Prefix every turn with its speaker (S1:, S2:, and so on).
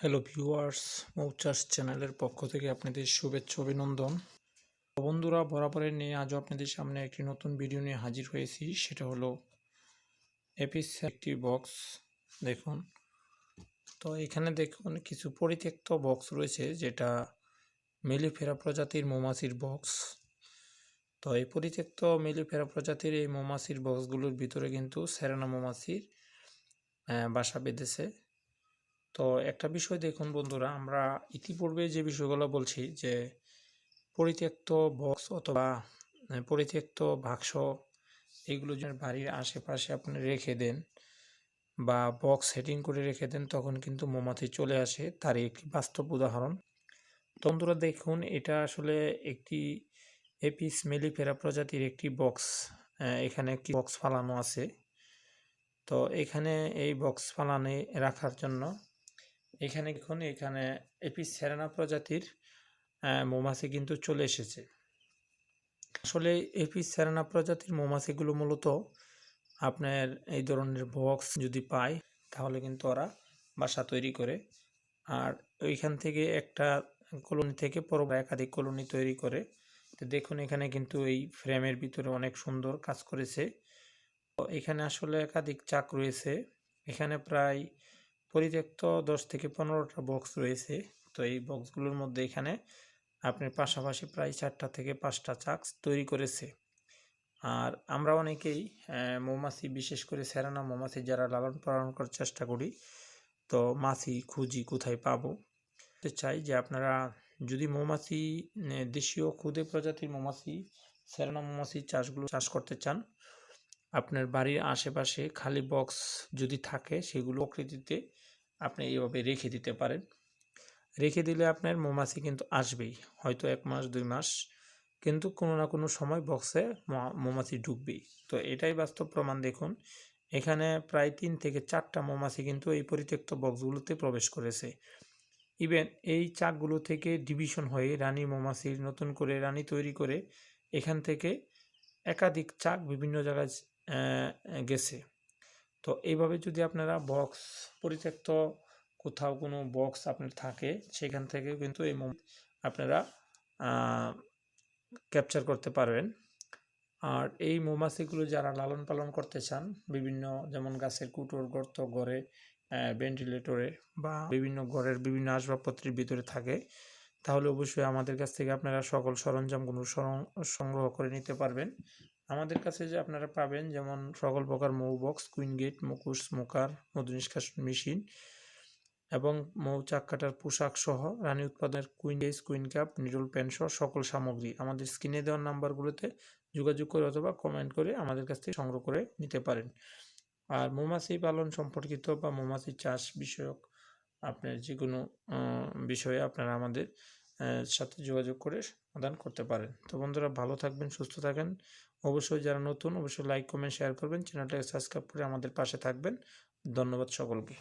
S1: Hello viewers মৌচার্স চ্যানেলের পক্ষ থেকে আপনাদের শুভেচ্ছা, অভিনন্দন। বন্ধুরা, বরাবরের নিয়ে আজও আপনাদের সামনে একটি নতুন ভিডিও নিয়ে হাজির হয়েছি। সেটা হলো এপিস একটি বক্স দেখুন। তো এখানে দেখুন, কিছু পরিত্যক্ত বক্স রয়েছে, যেটা মেলিফেরা প্রজাতির মৌমাছির বক্স তো এই পরিত্যক্ত মেলিফেরা প্রজাতির এই মৌমাছির বক্সগুলোর ভিতরে কিন্তু সেরানা মৌমাছির বাসা বেঁধেছে। তো একটা বিষয় দেখুন বন্ধুরা, আমরা ইতিপূর্বে যে বিষয়গুলো বলছি যে পরিত্যক্ত বক্স অথবা পরিত্যক্ত বাক্স, এগুলো যেন বাড়ির আশেপাশে আপনি রেখে দেন বা বক্স সেটিং করে রেখে দেন, তখন কিন্তু মৌমাছি চলে আসে। তারই একটি বাস্তব উদাহরণ। তো বন্ধুরা দেখুন, এটা আসলে একটি এপিস মেলিফেরা প্রজাতির একটি বক্স এখানে একটি বক্স ফালানো আছে। তো এখানে এই বক্স ফালানে রাখার জন্য এখানে দেখুন, এখানে এপিস সেরানা প্রজাতির মৌমাছি কিন্তু চলে এসেছে। আসলে এপিস সেরানা প্রজাতির মৌমাছিগুলো মূলত আপনার এই ধরনের বক্স যদি পায়, তাহলে কিন্তু ওরা বাসা তৈরি করে। আর ওইখান থেকে একটা কলোনি থেকে পর একাধিক কলোনি তৈরি করে। তো দেখুন, এখানে কিন্তু এই ফ্রেমের ভিতরে অনেক সুন্দর কাজ করেছে। এখানে আসলে একাধিক চাক রয়েছে। এখানে প্রায় পরিত্যক্ত দশ থেকে পনেরোটা বক্স রয়েছে। তো এই বক্সগুলোর মধ্যে এখানে আপনার পাশাপাশি প্রায় চারটা থেকে পাঁচটা চাক তৈরি করেছে। আর আমরা অনেকেই মৌমাছি, বিশেষ করে সেরানা মৌমাছি যারা লালন পালন করার চেষ্টা করি, তো মাছি খুঁজি কোথায় পাবো? চাই যে আপনারা যদি মৌমাছি দেশীয় ক্ষুদে প্রজাতির মৌমাছি সেরানা মৌমাছি চাষগুলো চাষ করতে চান আপনার বাড়ির আশেপাশে খালি বক্স যদি থাকে, সেগুলো প্রকৃতিতে আপনি এইভাবে রেখে দিতে পারেন। রেখে দিলে আপনার মৌমাছি কিন্তু আসবেই, হয়তো এক মাস, দুই মাস, কিন্তু কোনো না কোনো সময় বক্সে মৌমাছি ঢুকবেই। তো এটাই বাস্তব প্রমাণ দেখুন, এখানে প্রায় তিন থেকে চারটা মৌমাছি কিন্তু এই পরিত্যক্ত বক্সগুলোতে প্রবেশ করেছে। ইভেন এই চাকগুলো থেকে ডিভিশন হয়ে রানী মৌমাছির নতুন করে রানী তৈরি করে, এখান থেকে একাধিক চাক বিভিন্ন জায়গায় গেছে। তো এইভাবে যদি আপনারা বক্স পরিত্যক্ত কোথাও কোনো বক্স আপনার থাকে, সেখান থেকে কিন্তু এই আপনারা ক্যাপচার করতে পারবেন। আর এই মৌমাছিগুলো যারা লালন পালন করতে চান, বিভিন্ন যেমন গাছের কুটোর গর্ত, ঘরে ভেন্টিলেটরে বা বিভিন্ন ঘরের বিভিন্ন আসবাবপত্রের ভিতরে থাকে, তাহলে অবশ্যই আমাদের কাছ থেকে আপনারা সকল সরঞ্জামগুলো সংগ্রহ করে নিতে পারবেন। আমাদের কাছে যে আপনারা পাবেন, যেমন সকল প্রকার মৌ বক্স, কুইন গেট মুকুশ স্মোকার মধু নিষ্কাশন মেশিন এবং মৌচাক কাটার পোশাক সহ রানী উৎপাদনের কুইন ডেস কুইন কাপ নিডল প্যান্ট সহ সকল সামগ্রী আমাদের স্ক্রিনে দেওয়ার নাম্বারগুলোতে যোগাযোগ করে অথবা কমেন্ট করে আমাদের কাছ থেকে সংগ্রহ করে নিতে পারেন। আর মৌমাছি পালন সম্পর্কিত বা মৌমাছি চাষ বিষয়ক আপনার যে কোনো বিষয়ে আপনারা আমাদের সাথে যোগাযোগ করে সমাধান করতে পারেন। তো বন্ধুরা, ভালো থাকবেন, সুস্থ থাকেন। অবশ্যই যারা নতুন, অবশ্যই লাইক কমেন্ট শেয়ার করবেন। চ্যানেলটাকে সাবস্ক্রাইব করে আমাদের পাশে থাকবেন। ধন্যবাদ সকলকে।